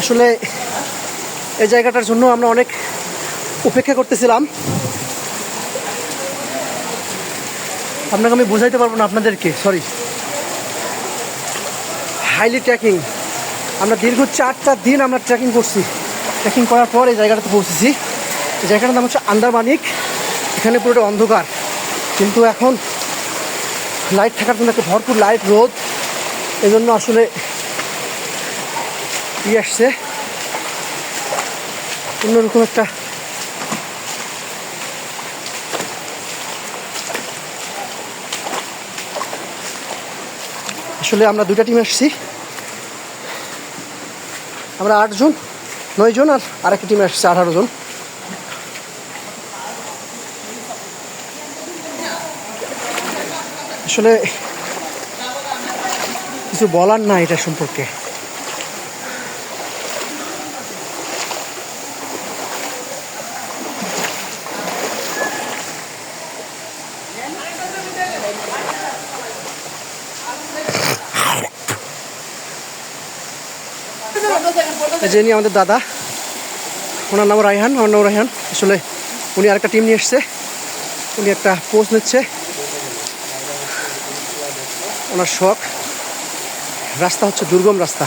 আসলে এই জায়গাটার জন্য আমরা অনেক উপেক্ষা করতেছিলাম। আপনাকে আমি বোঝাইতে পারব না আপনাদেরকে সরি হাইলি ট্রেকিং আমরা দীর্ঘ চারটা দিন আমরা ট্রেকিং করছি। ট্রেকিং করার পর এই জায়গাটাতে পৌঁছেছি। এই জায়গাটার নাম হচ্ছে আন্দারমানিক এখানে পুরোটা অন্ধকার। কিন্তু এখন লাইট থাকার জন্য একটা ভরপুর লাইট রোদ। এজন্য আসলে ই আসছে। অন্যরকম একটা আসলে আমরা দুটা টিম এসেছি। আমরা আটজন নয় জন আর আরেকটা টিম আসছে আঠারো জন। আসলে কিছু বলার না এটা সম্পর্কে। এই যে ইনি আমাদের দাদা। ওনার নাম রায়হান, আমার নাম রায়হান। আসলে উনি আরেকটা টিম নিয়ে এসছে। উনি একটা পোস্ট নিচ্ছে। ওনার শখ। রাস্তা হচ্ছে দুর্গম রাস্তা।